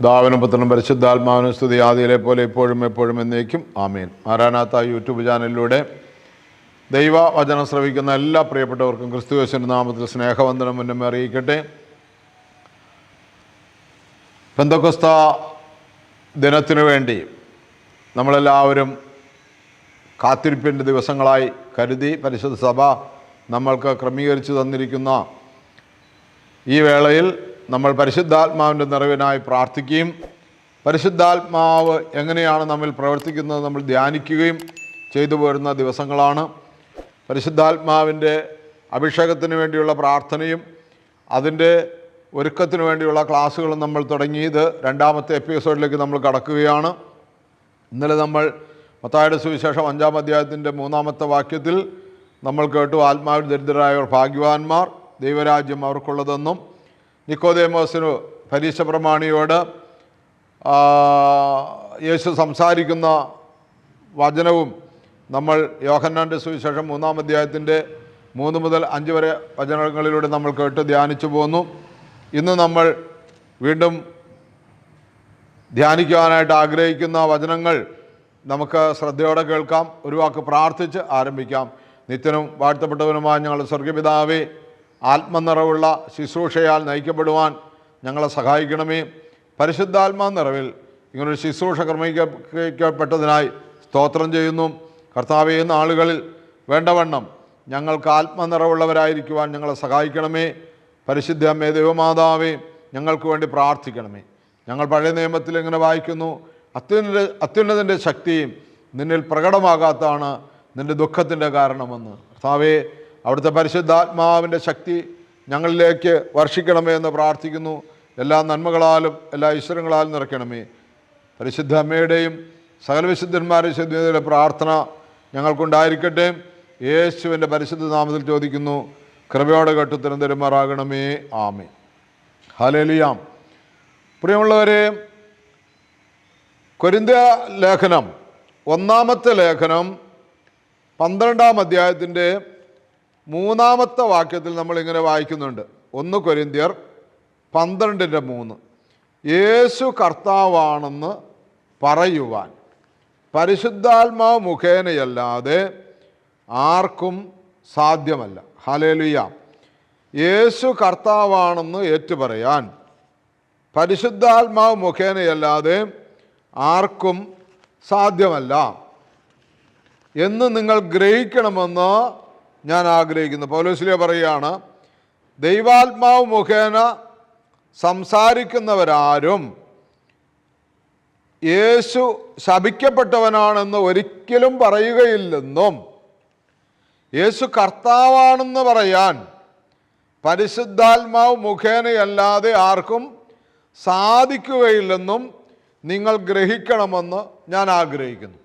ദാവനും പുത്രനും പരിശുദ്ധാത്മാവിനും സ്തുതി ആദിയിലെ പോലെ ഇപ്പോഴും എപ്പോഴും എന്നേക്കും. ആമീൻ. മാരാനാത്ത യൂട്യൂബ് ചാനലിലൂടെ ദൈവ വചനം ശ്രവിക്കുന്ന എല്ലാ പ്രിയപ്പെട്ടവർക്കും ക്രിസ്തുവേശന്റെ നാമത്തിൽ സ്നേഹവന്ദനം മുന്നമേ അറിയിക്കട്ടെ. പെന്തക്കൊസ്ത ദിനത്തിനു വേണ്ടി നമ്മളെല്ലാവരും കാത്തിരിപ്പിന്റെ ദിവസങ്ങളായി കരുതി പരിശുദ്ധ സഭ നമ്മൾക്ക് ക്രമീകരിച്ചു തന്നിരിക്കുന്ന ഈ വേളയിൽ നമ്മൾ പരിശുദ്ധാത്മാവിന്റെ നിറവിനായി പ്രാർത്ഥിക്കുകയും പരിശുദ്ധാത്മാവ് എങ്ങനെയാണ് നമ്മിൽ പ്രവർത്തിക്കുന്നത് നമ്മൾ ധ്യാനിക്കുകയും ചെയ്തു പോരുന്ന ദിവസങ്ങളാണ്. പരിശുദ്ധാത്മാവിന്റെ അഭിഷേകത്തിന് വേണ്ടിയുള്ള പ്രാർത്ഥനയും അതിന്റെ ഒരുക്കത്തിന് വേണ്ടിയുള്ള ക്ലാസ്സുകളും നമ്മൾ തുടങ്ങിയത് രണ്ടാമത്തെ എപ്പിസോഡിലേക്ക് നമ്മൾ കടക്കുകയാണ്. ഇന്നലെ നമ്മൾ മത്തായുടെ സുവിശേഷം അഞ്ചാം അധ്യായത്തിന്റെ മൂന്നാമത്തെ വാക്യത്തിൽ നമ്മൾ കേട്ടു ആത്മാവിൽ ദരിദ്രരായവർ ഭാഗ്യവാന്മാർ ദൈവരാജ്യം അവർക്കുള്ളതെന്നും നിക്കോദേമോസിനു പരീക്ഷ പ്രമാണിയോട് യേശു സംസാരിക്കുന്ന വചനവും നമ്മൾ യോഹന്നാന്റെ സുവിശേഷം മൂന്നാം അധ്യായത്തിന്റെ മൂന്ന് മുതൽ അഞ്ച് വരെ വചനങ്ങളിലൂടെ നമ്മൾ കേട്ട് ധ്യാനിച്ചു പോന്നു. ഇന്ന് നമ്മൾ വീണ്ടും ധ്യാനിക്കുവാനായിട്ട് ആഗ്രഹിക്കുന്ന വചനങ്ങൾ നമുക്ക് ശ്രദ്ധയോടെ കേൾക്കാം ഒരു വാക്ക് പ്രാർത്ഥിച്ച് ആരംഭിക്കാം. നിത്യനും വാഴ്ത്തപ്പെട്ടവനുമായ ഞങ്ങളുടെ സ്വർഗപിതാവേ ആത്മനിറവുള്ള ശുശ്രൂഷയാൽ നയിക്കപ്പെടുവാൻ ഞങ്ങളെ സഹായിക്കണമേ. പരിശുദ്ധാത്മാ നിറവിൽ ഇങ്ങനൊരു ശുശ്രൂഷ ക്രമീകരിക്കപ്പെട്ടതിനായി സ്തോത്രം ചെയ്യുന്നു. കർത്താവ് ചെയ്യുന്ന ആളുകളിൽ വേണ്ടവണ്ണം ഞങ്ങൾക്ക് ആത്മനിറവുള്ളവരായിരിക്കുവാൻ ഞങ്ങളെ സഹായിക്കണമേ. പരിശുദ്ധ അമ്മേ ദൈവമാതാവേ ഞങ്ങൾക്ക് വേണ്ടി പ്രാർത്ഥിക്കണമേ. ഞങ്ങൾ പഴയ നിയമത്തിൽ ഇങ്ങനെ വായിക്കുന്നു അത്യുന്നത അത്യുന്നതിന്റെ ശക്തിയും നിന്നിൽ പ്രകടമാകാത്താണ് നിന്റെ ദുഃഖത്തിന്റെ കാരണമെന്ന്. കർത്താവേ അവിടുത്തെ പരിശുദ്ധാത്മാവിന്റെ ശക്തി ഞങ്ങളിലേക്ക് വർഷിക്കണമേ എന്ന് പ്രാർത്ഥിക്കുന്നു. എല്ലാ നന്മകളാലും എല്ലാ ഈശ്വരങ്ങളാലും നിറയ്ക്കണമേ. പരിശുദ്ധ അമ്മയുടെയും സകല വിശുദ്ധന്മാരെ ശുദ്ധിയുടെ പ്രാർത്ഥന ഞങ്ങൾക്കുണ്ടായിരിക്കട്ടെ. യേശുവിന്റെ പരിശുദ്ധ നാമത്തിൽ ചോദിക്കുന്നു. കൃപയോടെ കേട്ട് തിരുന്തരുമാറാകണമേ ആമേ ഹലേലിയാം പ്രിയമുള്ളവരെ കൊരിന്ത ലേഖനം ഒന്നാമത്തെ ലേഖനം പന്ത്രണ്ടാം അധ്യായത്തിന്റെ മൂന്നാമത്തെ വാക്യത്തിൽ നമ്മൾ ഇങ്ങനെ വായിക്കുന്നുണ്ട്. ഒന്ന് കൊരിന്ത്യർ പന്ത്രണ്ടിന്റെ മൂന്ന്. യേശു കർത്താവാണെന്ന് പറയുവാൻ പരിശുദ്ധാത്മാവ് മുഖേനയല്ലാതെ ആർക്കും സാധ്യമല്ല. ഹലേലുയ യേശു കർത്താവാണെന്ന് ഏറ്റുപറയാൻ പരിശുദ്ധാത്മാവ് മുഖേനയല്ലാതെ ആർക്കും സാധ്യമല്ല. എന്ന് നിങ്ങൾ ഗ്രഹിക്കണമെന്ന് ഞാൻ ആഗ്രഹിക്കുന്നു. പൗലോസിലെ പറയുകയാണ് ദൈവാത്മാവ് മുഖേന സംസാരിക്കുന്നവരാരും യേശു ശപിക്കപ്പെട്ടവനാണെന്ന് ഒരിക്കലും പറയുകയില്ലെന്നും യേശു കർത്താവാണെന്ന് പറയാൻ പരിശുദ്ധാത്മാവ് മുഖേനയല്ലാതെ ആർക്കും സാധിക്കുകയില്ലെന്നും നിങ്ങൾ ഗ്രഹിക്കണമെന്ന് ഞാൻ ആഗ്രഹിക്കുന്നു.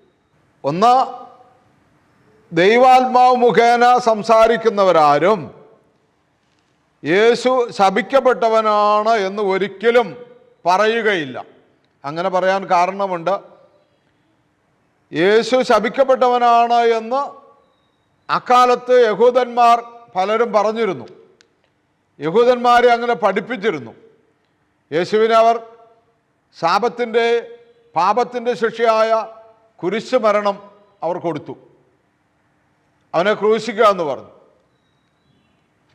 ഒന്ന് ദൈവാത്മാവ് മുഖേന സംസാരിക്കുന്നവരാരും യേശു ശപിക്കപ്പെട്ടവനാണ് എന്ന് ഒരിക്കലും പറയുകയില്ല. അങ്ങനെ പറയാൻ കാരണമുണ്ട്. യേശു ശപിക്കപ്പെട്ടവനാണ് എന്ന് അക്കാലത്ത് യഹൂദന്മാർ പലരും പറഞ്ഞിരുന്നു. യഹൂദന്മാരെ അങ്ങനെ പഠിപ്പിച്ചിരുന്നു. യേശുവിനെ അവർ ശാപത്തിന്റെ പാപത്തിന്റെ ശിക്ഷയായ കുരിശ് മരണം അവർ കൊടുത്തു. അവനെ ക്രൂശിക്കുക എന്ന് പറഞ്ഞു.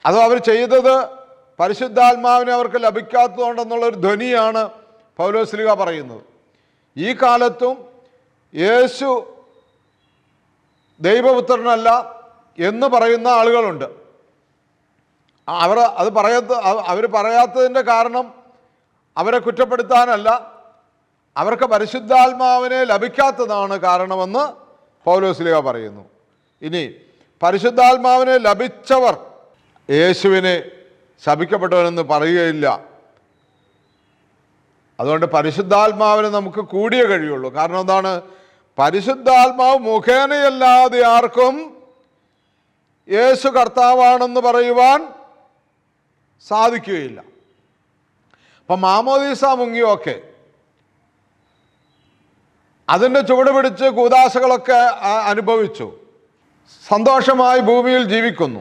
അതോ അവർ ചെയ്തത് പരിശുദ്ധാത്മാവിനെ അവർക്ക് ലഭിക്കാത്തതുകൊണ്ടെന്നുള്ളൊരു ധ്വനിയാണ് പൗലോസ്ലിക പറയുന്നത്. ഈ കാലത്തും യേശു ദൈവപുത്രനല്ല എന്ന് പറയുന്ന ആളുകളുണ്ട്. അവർ അത് പറയാത്ത അവർ പറയാത്തതിന്റെ കാരണം അവരെ കുറ്റപ്പെടുത്താനല്ല അവർക്ക് പരിശുദ്ധാത്മാവിനെ ലഭിക്കാത്തതാണ് കാരണമെന്ന് പൗലോസ്ലിക പറയുന്നു. ഇനി പരിശുദ്ധാത്മാവിനെ ലഭിച്ചവർ യേശുവിനെ ശപിക്കപ്പെട്ടവനെന്ന് പറയുകയില്ല. അതുകൊണ്ട് പരിശുദ്ധാത്മാവിന് നമുക്ക് കൂടിയ കഴിയുള്ളൂ. കാരണം എന്താണ്? പരിശുദ്ധാത്മാവ് മുഖേനയല്ലാതെ ആർക്കും യേശു കർത്താവാണെന്ന് പറയുവാൻ സാധിക്കുകയില്ല. അപ്പം മാമോദീസ മുങ്ങിയൊക്കെ അതിന്റെ ചുവട് പിടിച്ച് കൂതാശകളൊക്കെ അനുഭവിച്ചു. സന്തോഷമായി ഭൂമിയിൽ ജീവിക്കുന്നു.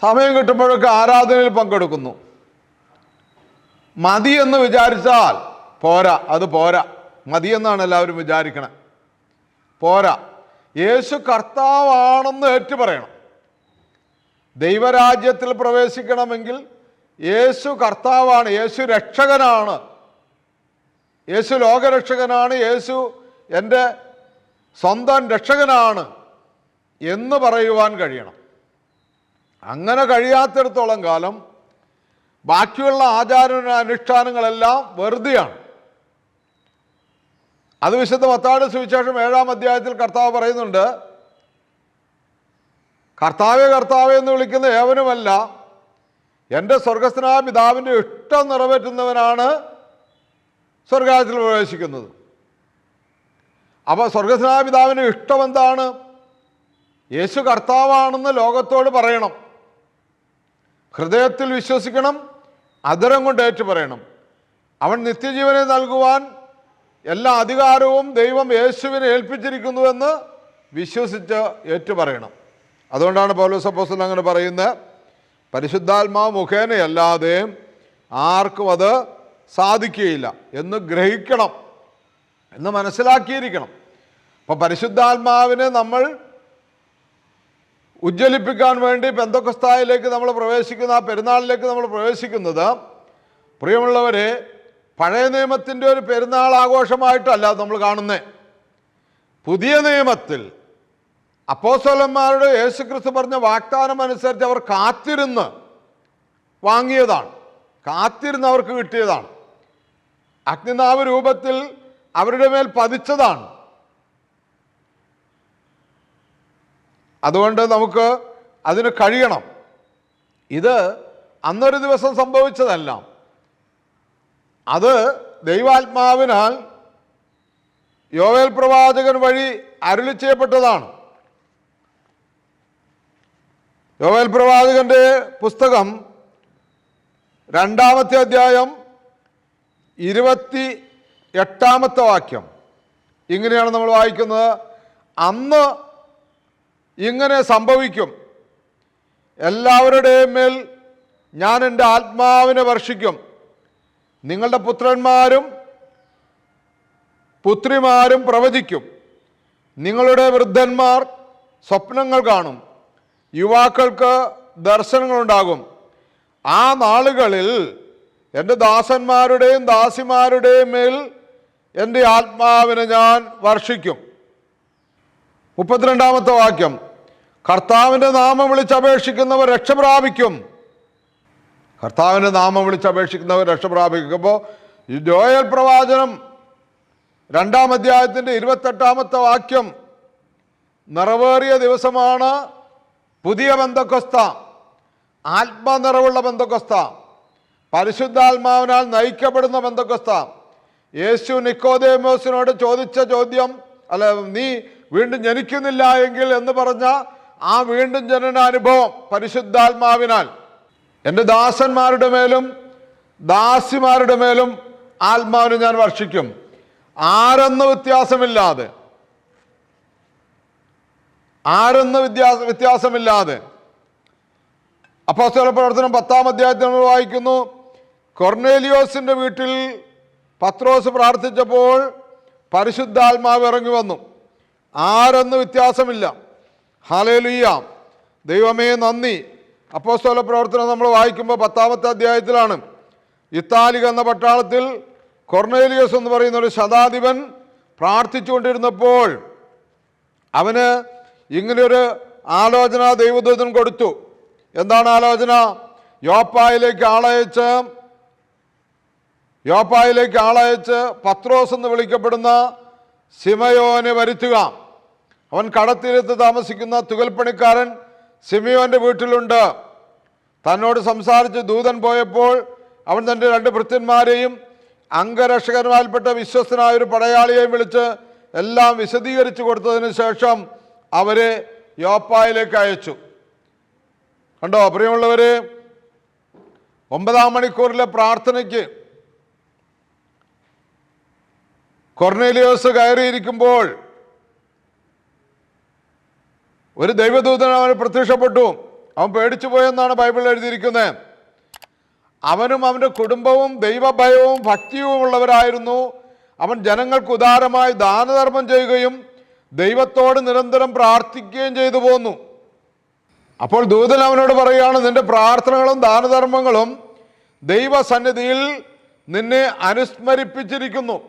സമയം കിട്ടുമ്പോഴൊക്കെ ആരാധനയിൽ പങ്കെടുക്കുന്നു. മതി എന്ന് വിചാരിച്ചാൽ പോരാ അത് പോരാ. മതി എന്നാണ് എല്ലാവരും വിചാരിക്കണം. പോരാ. യേശു കർത്താവാണെന്ന് ഏറ്റു പറയണം. ദൈവരാജ്യത്തിൽ പ്രവേശിക്കണമെങ്കിൽ യേശു കർത്താവാണ് യേശു രക്ഷകനാണ്. യേശു ലോകരക്ഷകനാണ് യേശു എന്റെ സ്വന്തം രക്ഷകനാണ്. എന്ന് പറയുവാൻ കഴിയണം. അങ്ങനെ കഴിയാത്തിടത്തോളം കാലം ബാക്കിയുള്ള ആചാര അനുഷ്ഠാനങ്ങളെല്ലാം വെറുതെയാണ്. അത് വിശുദ്ധ മത്താട് സുവിശേഷം ഏഴാം അധ്യായത്തിൽ കർത്താവ് പറയുന്നുണ്ട് കർത്താവെ കർത്താവെ എന്ന് വിളിക്കുന്ന ഏവനുമല്ല എന്റെ സ്വർഗസ്ഥനായ പിതാവിന്റെ ഇഷ്ടം നിറവേറ്റുന്നവനാണ് സ്വർഗാത്തിൽ പ്രവേശിക്കുന്നത്. അപ്പോൾ സ്വർഗസ്നായ പിതാവിന്റെ ഇഷ്ടം എന്താണ്? യേശു കർത്താവാണെന്ന് ലോകത്തോട് പറയണം. ഹൃദയത്തിൽ വിശ്വസിക്കണം അതരം കൊണ്ട് ഏറ്റു പറയണം. അവൻ നിത്യജീവനെ നൽകുവാൻ എല്ലാ അധികാരവും ദൈവം യേശുവിനെ ഏൽപ്പിച്ചിരിക്കുന്നുവെന്ന് വിശ്വസിച്ച് ഏറ്റു പറയണം. അതുകൊണ്ടാണ് പൗലോസ് അപ്പോസ്തലൻ അങ്ങനെ പറയുന്നത് പരിശുദ്ധാത്മാവ് മുഖേനയല്ലാതെ ആർക്കും അത് സാധിക്കുകയില്ല. എന്ന് ഗ്രഹിക്കണം എന്ന് മനസ്സിലാക്കിയിരിക്കണം. അപ്പോൾ പരിശുദ്ധാത്മാവിനെ നമ്മൾ ഉജ്ജ്വലിപ്പിക്കാൻ വേണ്ടി ബന്ധക്കസ്ഥായിലേക്ക് നമ്മൾ പ്രവേശിക്കുന്ന ആ പെരുന്നാളിലേക്ക് നമ്മൾ പ്രവേശിക്കുന്നത് പ്രിയമുള്ളവരെ പഴയ നിയമത്തിന്റെ ഒരു പെരുന്നാൾ ആഘോഷമായിട്ടല്ല നമ്മൾ കാണുന്നത് പുതിയ നിയമത്തിൽ അപ്പോസ്വലന്മാരുടെ യേശുക്രിസ്തു പറഞ്ഞ വാഗ്ദാനം അനുസരിച്ച് അവർ കാത്തിരുന്ന് വാങ്ങിയതാണ്. കാത്തിരുന്ന് അവർക്ക് കിട്ടിയതാണ്. അഗ്നിനാവ് രൂപത്തിൽ അവരുടെ മേൽ പതിച്ചതാണ്. അതുകൊണ്ട് നമുക്ക് അതിന് കഴിയണം. ഇത് അന്നൊരു ദിവസം സംഭവിച്ചതല്ല. അത് ദൈവാത്മാവിനാൽ യോവേൽ പ്രവാചകൻ വഴി അരുളി ചെയ്യപ്പെട്ടതാണ്. യോവേൽ പ്രവാചകന്റെ പുസ്തകം രണ്ടാമത്തെ അധ്യായം ഇരുപത്തി എട്ടാമത്തെ വാക്യം. ഇങ്ങനെയാണ് നമ്മൾ വായിക്കുന്നത്. അന്ന് ഇങ്ങനെ സംഭവിക്കും. എല്ലാവരുടെയും മേൽ ഞാൻ എന്റെ ആത്മാവിനെ വർഷിക്കും. നിങ്ങളുടെ പുത്രന്മാരും പുത്രിമാരും പ്രവചിക്കും. നിങ്ങളുടെ വൃദ്ധന്മാർ സ്വപ്നങ്ങൾ കാണും. യുവാക്കൾക്ക് ദർശനങ്ങളുണ്ടാകും. ആ നാളുകളിൽ എന്റെ ദാസന്മാരുടെയും ദാസിമാരുടെയും മേൽ എന്റെ ആത്മാവിനെ ഞാൻ വർഷിക്കും. മുപ്പത്തിരണ്ടാമത്തെ വാക്യം. കർത്താവിന്റെ നാമം വിളിച്ചപേക്ഷിക്കുന്നവർ രക്ഷ പ്രാപിക്കും. കർത്താവിന്റെ നാമം വിളിച്ചപേക്ഷിക്കുന്നവർ രക്ഷ പ്രാപിക്കും അപ്പോൾ ജോയൽ പ്രവാചനം രണ്ടാം അധ്യായത്തിന്റെ ഇരുപത്തെട്ടാമത്തെ വാക്യം നിറവേറിയ ദിവസമാണ് പുതിയ ബന്ധക്കൊസ്ത ആത്മനിറവുള്ള ബന്ധക്കൊസ്ത പരിശുദ്ധാത്മാവിനാൽ നയിക്കപ്പെടുന്ന ബന്ധക്കൊസ്ത. യേശു നിക്കോദേമോസിനോട് ചോദിച്ച ചോദ്യം അല്ല നീ വീണ്ടും ജനിക്കുന്നില്ല എങ്കിൽ എന്ന് പറഞ്ഞ ആ വീണ്ടും ജനനാനുഭവം പരിശുദ്ധാത്മാവിനാൽ. എന്റെ ദാസന്മാരുടെ മേലും ദാസിമാരുടെ മേലും ആത്മാവിനെ ഞാൻ വർഷിക്കും. ആരെന്ന വ്യത്യാസമില്ലാതെ. ആരെന്ന വ്യത്യാസ വ്യത്യാസമില്ലാതെ. അപ്പോസ്തല പ്രവർത്തനം പത്താം അധ്യായത്തിൽ നമ്മൾ വായിക്കുന്നു. കൊർണേലിയോസിന്റെ വീട്ടിൽ പത്രോസ് പ്രാർത്ഥിച്ചപ്പോൾ പരിശുദ്ധാത്മാവ് ഇറങ്ങി വന്നു. ആരെന്ന് വ്യത്യാസമില്ല. ഹാലേലുയ്യ ദൈവമേ നന്ദി. അപ്പോസ്തോല പ്രവർത്തനം നമ്മൾ വായിക്കുമ്പോൾ പത്താമത്തെ അധ്യായത്തിലാണ്. ഇത്താലിക എന്ന പട്ടാളത്തിൽ കൊർണേലിയസ് എന്ന് പറയുന്ന ഒരു ശതാധിപൻ പ്രാർത്ഥിച്ചുകൊണ്ടിരുന്നപ്പോൾ അവന് ഇങ്ങനെയൊരു ആലോചന ദൈവദൂതൻ കൊടുത്തു. എന്താണ് ആലോചന? യോപ്പായിലേക്ക് ആളയച്ച് യോപ്പായിലേക്ക് ആളയച്ച് പത്രോസ് എന്ന് വിളിക്കപ്പെടുന്ന സിമയോനെ വരുത്തുക. അവൻ കടത്തീരത്ത് താമസിക്കുന്ന തുകൽപ്പണിക്കാരൻ സിമിയോന്റെ വീട്ടിലുണ്ട്. തന്നോട് സംസാരിച്ച് ദൂതൻ പോയപ്പോൾ അവൻ തന്റെ രണ്ട് ഭൃത്യന്മാരെയും അംഗരക്ഷകന്മാരിൽപ്പെട്ട വിശ്വസ്തനായ ഒരു പടയാളിയെയും വിളിച്ച് എല്ലാം വിശദീകരിച്ചു കൊടുത്തതിന് ശേഷം അവരെ യോപ്പായിലേക്ക് അയച്ചു. കണ്ടോ പ്രിയമുള്ളവരെ ഒമ്പതാം മണിക്കൂറിലെ പ്രാർത്ഥനയ്ക്ക് കൊർണേലിയോസ് കയറിയിരിക്കുമ്പോൾ ഒരു ദൈവദൂതൻ അവന് പ്രത്യക്ഷപ്പെട്ടു. അവൻ പേടിച്ചു പോയെന്നാണ് ബൈബിളിൽ എഴുതിയിരിക്കുന്നത്. അവനും അവന്റെ കുടുംബവും ദൈവഭയവും ഭക്തിയും ഉള്ളവരായിരുന്നു. അവൻ ജനങ്ങൾക്ക് ഉദാരമായി ദാനധർമ്മം ചെയ്യുകയും ദൈവത്തോട് നിരന്തരം പ്രാർത്ഥിക്കുകയും ചെയ്തു പോന്നു. അപ്പോൾ ദൂതൻ അവനോട് പറയുകയാണ് നിന്റെ പ്രാർത്ഥനകളും ദാനധർമ്മങ്ങളും ദൈവസന്നിധിയിൽ നിന്നെ അനുസ്മരിപ്പിച്ചിരിക്കുന്നു.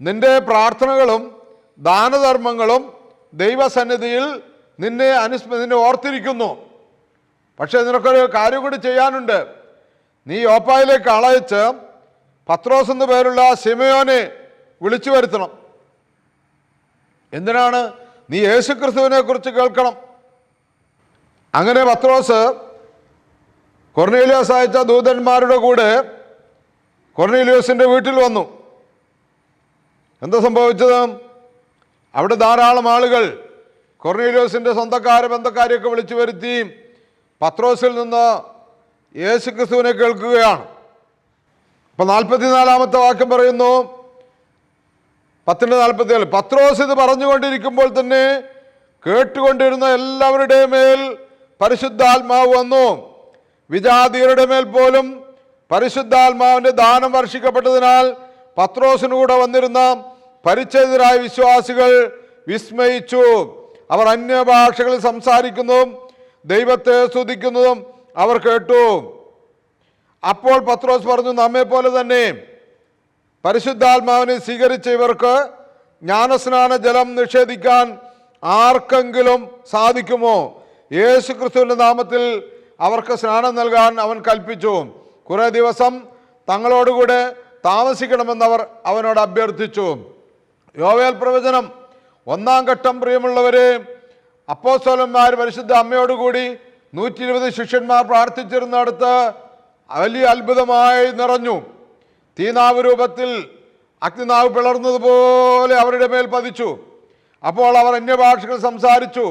നിന്റെ പ്രാർത്ഥനകളും ദാനധർമ്മങ്ങളും ദൈവസന്നിധിയിൽ നിന്നെ അനുസ്മ നിന്നെ ഓർത്തിരിക്കുന്നു. പക്ഷേ നിനക്കൊരു കാര്യം കൂടി ചെയ്യാനുണ്ട്. നീ യോപ്പായിലേക്ക് അളയച്ച് പത്രോസ് എന്ന് പേരുള്ള സിമയോനെ വിളിച്ചു വരുത്തണം. എന്തിനാണ് നീ യേശുക്രിസ്തുവിനെ കുറിച്ച് കേൾക്കണം? അങ്ങനെ പത്രോസ് കൊർണീലിയോസ് അയച്ച ദൂതന്മാരുടെ കൂടെ കൊർണീലിയോസിന്റെ വീട്ടിൽ വന്നു. എന്താ സംഭവിച്ചത്? അവിടെ ധാരാളം ആളുകൾ കൊർണേലിയോസിന്റെ സ്വന്തക്കാരെ ബന്ധക്കാരെയൊക്കെ വിളിച്ചു വരുത്തി പത്രോസിൽ നിന്ന് യേശു ക്രിസ്തുവിനെ കേൾക്കുകയാണ്. ഇപ്പം നാൽപ്പത്തിനാലാമത്തെ വാക്യം പറയുന്നു. പത്തിന്റെ നാൽപ്പത്തിനാല് പത്രോസ് ഇത് പറഞ്ഞുകൊണ്ടിരിക്കുമ്പോൾ തന്നെ കേട്ടുകൊണ്ടിരുന്ന എല്ലാവരുടെ മേൽ പരിശുദ്ധാത്മാവ് വന്നു. വിജാതിയരുടെ മേൽ പോലും പരിശുദ്ധാത്മാവിന്റെ ദാനം വർഷിക്കപ്പെട്ടതിനാൽ പത്രോസിനു കൂടെ വന്നിരുന്ന പരിച്ഛേദരായ വിശ്വാസികൾ വിസ്മയിച്ചു. അവർ അന്യഭാഷകളിൽ സംസാരിക്കുന്നതും ദൈവത്തെ സ്തുതിക്കുന്നതും അവർ കേട്ടു. അപ്പോൾ പത്രോസ് പറഞ്ഞു നമ്മെ പോലെ തന്നെ പരിശുദ്ധാത്മാവിനെ സ്വീകരിച്ച ഇവർക്ക് ജ്ഞാനസ്നാന ജലം നിഷേധിക്കാൻ ആർക്കെങ്കിലും സാധിക്കുമോ? യേശു ക്രിസ്തുവിന്റെ നാമത്തിൽ അവർക്ക് സ്നാനം നൽകാൻ അവൻ കൽപ്പിച്ചു. കുറേ ദിവസം തങ്ങളോടുകൂടെ താമസിക്കണമെന്നവർ അവനോട് അഭ്യർത്ഥിച്ചു. യോവേൽ പ്രവചനം. ഒന്നാം ഘട്ടം പ്രിയമുള്ളവരെ അപ്പോസ്തലന്മാർ പരിശുദ്ധ അമ്മയോടുകൂടി നൂറ്റി ഇരുപത് ശിഷ്യന്മാർ പ്രാർത്ഥിച്ചിരുന്നിടത്ത് വലിയ അത്ഭുതമായി നിറഞ്ഞു. തീനാവ് രൂപത്തിൽ അഗ്നിനാവ് പിളർന്നതുപോലെ അവരുടെ മേൽ പതിച്ചു. അപ്പോൾ അവർ അന്യഭാഷകൾ സംസാരിച്ചു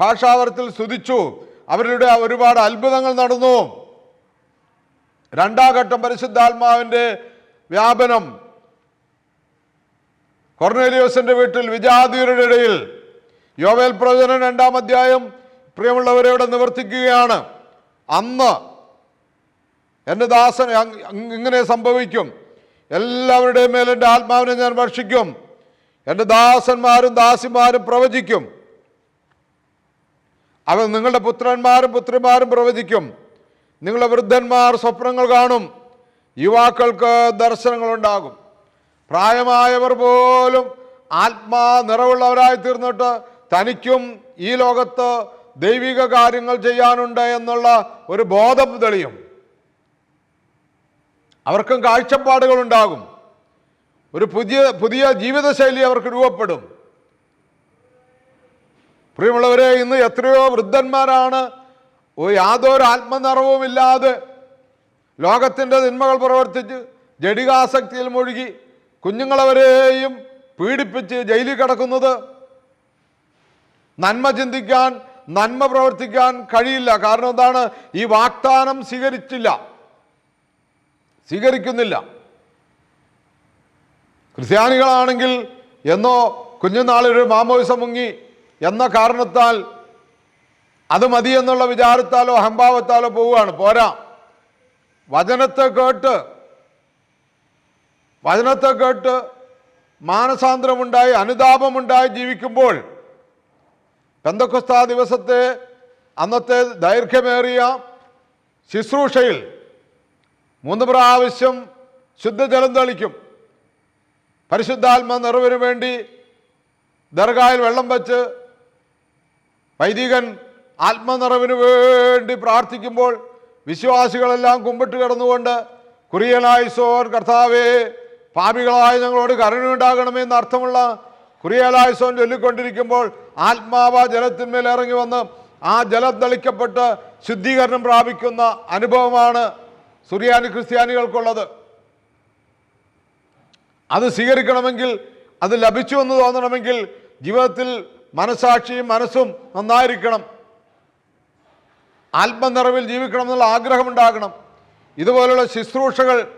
ഭാഷാവരത്തിൽ സ്തുതിച്ചു. അവരുടെ ഒരുപാട് അത്ഭുതങ്ങൾ നടന്നു. രണ്ടാം ഘട്ടം പരിശുദ്ധാത്മാവിന്റെ വ്യാപനം കൊർണേലിയോസിന്റെ വീട്ടിൽ വിജാതിയരുടെ ഇടയിൽ യോവേൽ പ്രവചനം രണ്ടാം അധ്യായം പ്രിയമുള്ളവരോട് നിവർത്തിക്കുകയാണ്. അന്ന് എന്റെ ദാസൻ ഇങ്ങനെ സംഭവിക്കും. എല്ലാവരുടെയും മേൽ എന്റെ ആത്മാവിനെ ഞാൻ ഭക്ഷിക്കും എന്റെ ദാസന്മാരും ദാസിമാരും പ്രവചിക്കും. അവൻ നിങ്ങളുടെ പുത്രന്മാരും പുത്രിമാരും പ്രവചിക്കും. നിങ്ങളുടെ വൃദ്ധന്മാർ സ്വപ്നങ്ങൾ കാണും. യുവാക്കൾക്ക് ദർശനങ്ങളുണ്ടാകും. പ്രായമായവർ പോലും ആത്മാ നിറവുള്ളവരായി തീർന്നിട്ട് തനിക്കും ഈ ലോകത്ത് ദൈവിക കാര്യങ്ങൾ ചെയ്യാനുണ്ട് എന്നുള്ള ഒരു ബോധം തെളിയും. അവർക്കും കാഴ്ചപ്പാടുകൾ ഉണ്ടാകും. ഒരു പുതിയ പുതിയ ജീവിതശൈലി അവർക്ക് രൂപപ്പെടും. പ്രിയമുള്ളവരെ ഇന്ന് എത്രയോ വൃദ്ധന്മാരാണ് യാതൊരു ആത്മനിറവുമില്ലാതെ ലോകത്തിന്റെ തിന്മകൾ പ്രവർത്തിച്ച് ജഡികാസക്തിയിൽ മുഴുകി കുഞ്ഞുങ്ങളവരെയും പീഡിപ്പിച്ച് ജയിലിൽ കിടക്കുന്നത് നന്മ ചിന്തിക്കാൻ നന്മ പ്രവർത്തിക്കാൻ കഴിയില്ല. കാരണം എന്താണ്? ഈ വാഗ്ദാനം സ്വീകരിച്ചില്ല. സ്വീകരിക്കുന്നില്ല. ക്രിസ്ത്യാനികളാണെങ്കിൽ എന്നോ കുഞ്ഞുനാളൊരു മാമോയിസം മുങ്ങി എന്ന കാരണത്താൽ അത് മതി എന്നുള്ള വിചാരത്താലോ അഹംഭാവത്താലോ പോവുകയാണ്. പോരാ. വചനത്തെ കേട്ട് വചനത്തെ കേട്ട് മാനസാന്തരമുണ്ടായി അനുതാപമുണ്ടായി ജീവിക്കുമ്പോൾ പെന്തക്കുസ്താ ദിവസത്തെ അന്നത്തെ ദൈർഘ്യമേറിയ ശുശ്രൂഷയിൽ മൂന്ന് പ്രാവശ്യം ശുദ്ധജലം തളിക്കും. പരിശുദ്ധാത്മ നിറവിന് വേണ്ടി ദർഗായിൽ വെള്ളം വച്ച് വൈദികൻ ആത്മനിറവിന് വേണ്ടി പ്രാർത്ഥിക്കുമ്പോൾ വിശ്വാസികളെല്ലാം കുമ്പിട്ട് കിടന്നുകൊണ്ട് കുറിയനായി സോൻ കർത്താവേ പാപികളായ ഞങ്ങളോട് കരുണയുണ്ടാകണമെന്ന് അർത്ഥമുള്ള കുറിയലായുസോൻ ചൊല്ലിക്കൊണ്ടിരിക്കുമ്പോൾ ആത്മാവ ജലത്തിന്മേൽ ഇറങ്ങി വന്ന് ആ ജലം തളിക്കപ്പെട്ട് ശുദ്ധീകരണം പ്രാപിക്കുന്ന അനുഭവമാണ് സുറിയാനി ക്രിസ്ത്യാനികൾക്കുള്ളത്. അത് സ്വീകരിക്കണമെങ്കിൽ അത് ലഭിച്ചു എന്ന് തോന്നണമെങ്കിൽ ജീവിതത്തിൽ മനസാക്ഷിയും മനസ്സും നന്നായിരിക്കണം. ആത്മനിറവിൽ ജീവിക്കണം എന്നുള്ള ആഗ്രഹമുണ്ടാകണം. ഇതുപോലുള്ള ശുശ്രൂഷകൾ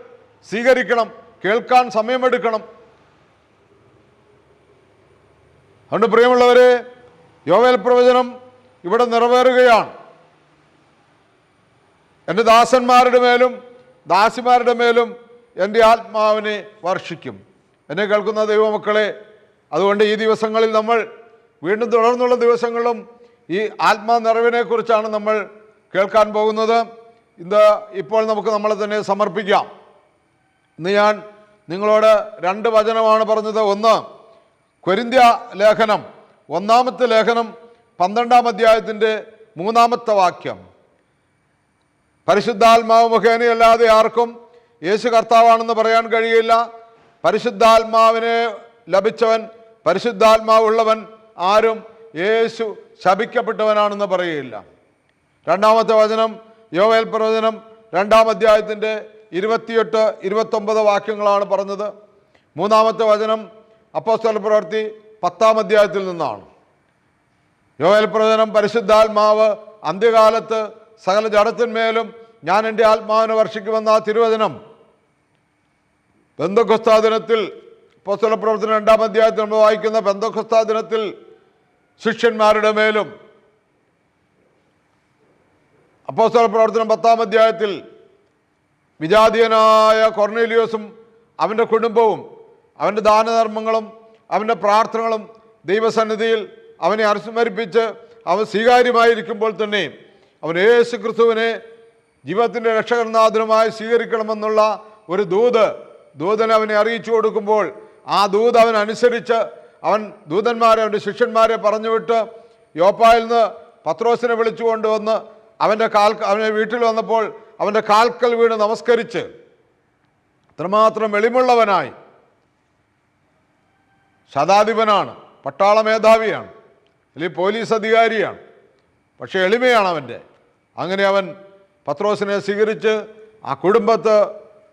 സ്വീകരിക്കണം. കേൾക്കാൻ സമയമെടുക്കണം. അതുകൊണ്ട് പ്രിയമുള്ളവരെ യോവേൽ പ്രവചനം ഇവിടെ നിറവേറുകയാണ്. എന്റെ ദാസന്മാരുടെ മേലും ദാസിമാരുടെ മേലും എന്റെ ആത്മാവിനെ വർഷിക്കും. എന്നെ കേൾക്കുന്ന ദൈവമക്കളെ അതുകൊണ്ട് ഈ ദിവസങ്ങളിൽ നമ്മൾ വീണ്ടും തുടർന്നുള്ള ദിവസങ്ങളിലും ഈ ആത്മാ നിറവിനെക്കുറിച്ചാണ് നമ്മൾ കേൾക്കാൻ പോകുന്നത്. ഇത് ഇപ്പോൾ നമുക്ക് നമ്മളെ തന്നെ സമർപ്പിക്കാം. ഇന്ന് ഞാൻ നിങ്ങളോട് രണ്ട് വചനമാണ് പറഞ്ഞത്. ഒന്ന് കൊരിന്ത്യ ലേഖനം. ഒന്നാമത്തെ ലേഖനം പന്ത്രണ്ടാം അധ്യായത്തിന്റെ മൂന്നാമത്തെ വാക്യം. പരിശുദ്ധാത്മാവ് മുഖേനയല്ലാതെ ആർക്കും യേശു കർത്താവാണെന്ന് പറയാൻ കഴിയില്ല. പരിശുദ്ധാത്മാവിനെ ലഭിച്ചവൻ പരിശുദ്ധാത്മാവുള്ളവൻ ആരും യേശു ശപിക്കപ്പെട്ടവനാണെന്ന് പറയുകയില്ല രണ്ടാമത്തെ വചനം യോവേൽ പ്രവചനം രണ്ടാം അധ്യായത്തിന്റെ ഇരുപത്തിയെട്ട് ഇരുപത്തൊമ്പത് വാക്യങ്ങളാണ് പറഞ്ഞത്. മൂന്നാമത്തെ വചനം അപ്പോസ്തല പ്രവൃത്തി പത്താം അധ്യായത്തിൽ നിന്നാണ്. യോഗൽ പ്രവചനം പരിശുദ്ധാത്മാവ് അന്ത്യകാലത്ത് സകല ജഡത്തിന്മേലും ഞാൻ എന്റെ ആത്മാവിനെ വർഷിക്കുമെന്ന ആ തിരുവചനം. ബന്ധുഖസ്താ ദിനത്തിൽ അപ്പോസ്തല പ്രവർത്തനം രണ്ടാം അധ്യായത്തിൽ നമ്മൾ വായിക്കുന്ന ബന്ധുഖസ്താ ദിനത്തിൽ ശിഷ്യന്മാരുടെ മേലും അപ്പോസ്തല പ്രവർത്തനം പത്താം അധ്യായത്തിൽ വിജാതീയനായ കൊർണേലിയോസും അവന്റെ കുടുംബവും അവന്റെ ദാനധർമ്മങ്ങളും അവന്റെ പ്രാർത്ഥനകളും ദൈവസന്നിധിയിൽ അവനെ അനുസ്മരിപ്പിച്ച് അവൻ സ്വീകാര്യമായിരിക്കുമ്പോൾ തന്നെ അവൻ യേശു ക്രിസ്തുവിനെ ജീവിതത്തിന്റെ രക്ഷകനാഥനുമായി സ്വീകരിക്കണമെന്നുള്ള ഒരു ദൂത് ദൂതൻ അവനെ അറിയിച്ചു കൊടുക്കുമ്പോൾ ആ ദൂത് അവൻ അനുസരിച്ച് അവൻ ദൂതന്മാരെ അവന്റെ ശിഷ്യന്മാരെ പറഞ്ഞുവിട്ട് യോപ്പായിൽ നിന്ന് പത്രോസിനെ വിളിച്ചു കൊണ്ടുവന്ന് അവന്റെ കാൽ അവനെ വീട്ടിൽ വന്നപ്പോൾ അവന്റെ കാൽക്കൽ വീണ് നമസ്കരിച്ച് അത്രമാത്രം വെളിമുള്ളവനായി ശതാധിപനാണ് പട്ടാള മേധാവിയാണ് അല്ലെങ്കിൽ പോലീസ് അധികാരിയാണ് പക്ഷേ എളിമയാണ് അവന്റെ അങ്ങനെ അവൻ പത്രോസിനെ സ്വീകരിച്ച് ആ കുടുംബത്ത്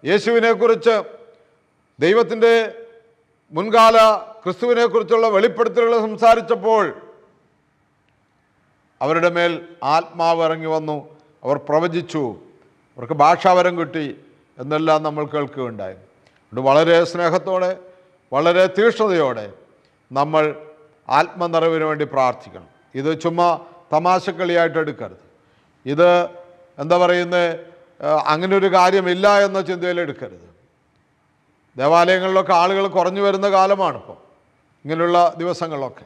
യേശുവിനെക്കുറിച്ച് ദൈവത്തിന്റെ മുൻകാല ക്രിസ്തുവിനെക്കുറിച്ചുള്ള വെളിപ്പെടുത്തലുകൾ സംസാരിച്ചപ്പോൾ അവരുടെ മേൽ ആത്മാവ് ഇറങ്ങി വന്നു. അവർ പ്രവചിച്ചു അവർക്ക് ഭാഷാവരം കിട്ടി എന്നെല്ലാം നമ്മൾ കേൾക്കുകയുണ്ടായി. അതുകൊണ്ട് വളരെ സ്നേഹത്തോടെ വളരെ തീക്ഷ്ണതയോടെ നമ്മൾ ആത്മനിറവിന് വേണ്ടി പ്രാർത്ഥിക്കണം. ഇത് ചുമ്മാ തമാശക്കളിയായിട്ട് എടുക്കരുത്. ഇത് എന്താ പറയുന്നത് അങ്ങനെ ഒരു കാര്യമില്ല എന്ന ചിന്തയിൽ എടുക്കരുത്. ദേവാലയങ്ങളിലൊക്കെ ആളുകൾ കുറഞ്ഞു വരുന്ന കാലമാണിപ്പോൾ. ഇങ്ങനെയുള്ള ദിവസങ്ങളിലൊക്കെ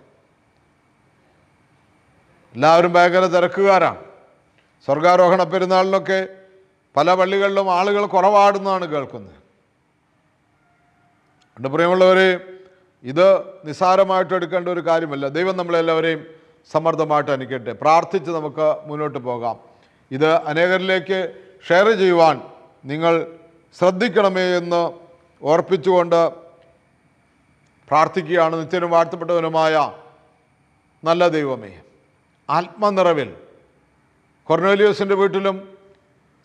എല്ലാവരും ഭയങ്കര തിരക്കുകാരാണ്. സ്വർഗാരോഹണ പെരുന്നാളിലൊക്കെ പല പള്ളികളിലും ആളുകൾ കുറവാടുന്നതാണ് കേൾക്കുന്നത്. എന്റെ പ്രിയമുള്ളവർ ഇത് നിസ്സാരമായിട്ട് എടുക്കേണ്ട ഒരു കാര്യമല്ല. ദൈവം നമ്മളെല്ലാവരെയും സമ്മർദ്ദമായിട്ട് അനുക്കട്ടെ പ്രാർത്ഥിച്ച് നമുക്ക് മുന്നോട്ട് പോകാം. ഇത് അനേകരിലേക്ക് ഷെയർ ചെയ്യുവാൻ നിങ്ങൾ ശ്രദ്ധിക്കണമേ എന്ന് ഓർപ്പിച്ചുകൊണ്ട് പ്രാർത്ഥിക്കുകയാണ് നിത്യനും വാഴ്ത്തപ്പെട്ടവനുമായ നല്ല ദൈവമേ. ആത്മനിറവിൽ. കൊർണേലിയോസിന്റെ വീട്ടിലും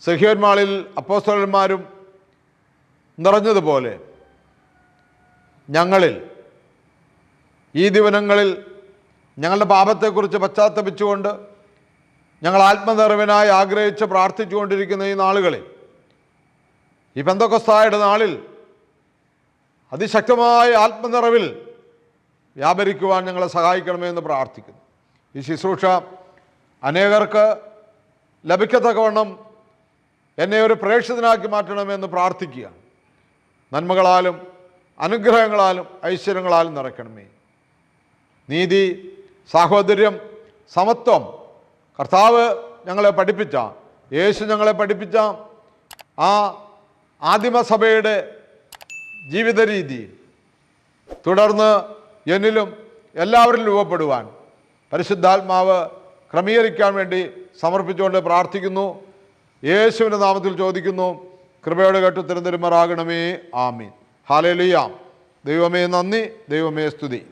സഹിയോൻ മാളിൽ അപ്പോസ്തലന്മാരും നിറഞ്ഞതുപോലെ ഞങ്ങളിൽ ഈ ദിവനങ്ങളിൽ ഞങ്ങളുടെ പാപത്തെക്കുറിച്ച് പശ്ചാത്തപിച്ചുകൊണ്ട് ഞങ്ങൾ ആത്മനിറവിനായി ആഗ്രഹിച്ച് പ്രാർത്ഥിച്ചുകൊണ്ടിരിക്കുന്ന ഈ നാളുകളിൽ ഈ പെന്തക്കൊസ്തായുടെ നാളിൽ അതിശക്തമായ ആത്മനിറവിൽ വ്യാപരിക്കുവാൻ ഞങ്ങളെ സഹായിക്കണമെന്ന് പ്രാർത്ഥിക്കുന്നു. ഈ ശുശ്രൂഷ അനേകർക്ക് ലഭിക്കത്തക്കവണ്ണം എന്നെ ഒരു പ്രേക്ഷിതനാക്കി മാറ്റണമെന്ന് പ്രാർത്ഥിക്കുക. നന്മകളാലും അനുഗ്രഹങ്ങളാലും ഐശ്വര്യങ്ങളാലും നിറയ്ക്കണമേ. നീതി സാഹോദര്യം സമത്വം. കർത്താവ് ഞങ്ങളെ പഠിപ്പിച്ച യേശു ഞങ്ങളെ പഠിപ്പിച്ച ആ ആദിമസഭയുടെ ജീവിത രീതി തുടർന്ന് എന്നിലും എല്ലാവരിലും രൂപപ്പെടുവാൻ പരിശുദ്ധാത്മാവ് ക്രമീകരിക്കാൻ വേണ്ടി സമർപ്പിച്ചുകൊണ്ട് പ്രാർത്ഥിക്കുന്നു. യേശുവിന്റെ നാമത്തിൽ ചോദിക്കുന്നു കൃപയോടെ കേട്ട് തിരുന്തരുമാറാകണമേ ആമീൻ. ഹാലേലിയാം ദൈവമേ നന്ദി ദൈവമേ സ്തുതി.